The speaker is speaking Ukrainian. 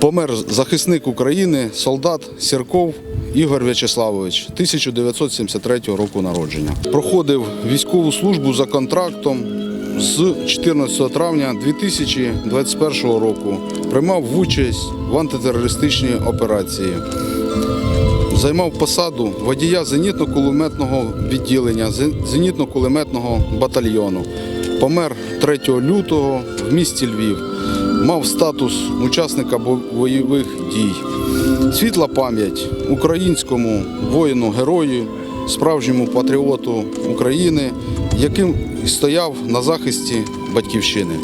Помер захисник України, солдат Сірков Ігор В'ячеславович, 1973 року народження. Проходив військову службу за контрактом з 14 травня 2021 року. Приймав участь в антитерористичній операції. Займав посаду водія зенітно-кулеметного відділення зенітно-кулеметного батальйону. Помер 3 лютого в місті Львів. Мав статус учасника бойових дій. Світла пам'ять українському воїну герою, справжньому патріоту України, яким стояв на захисті батьківщини.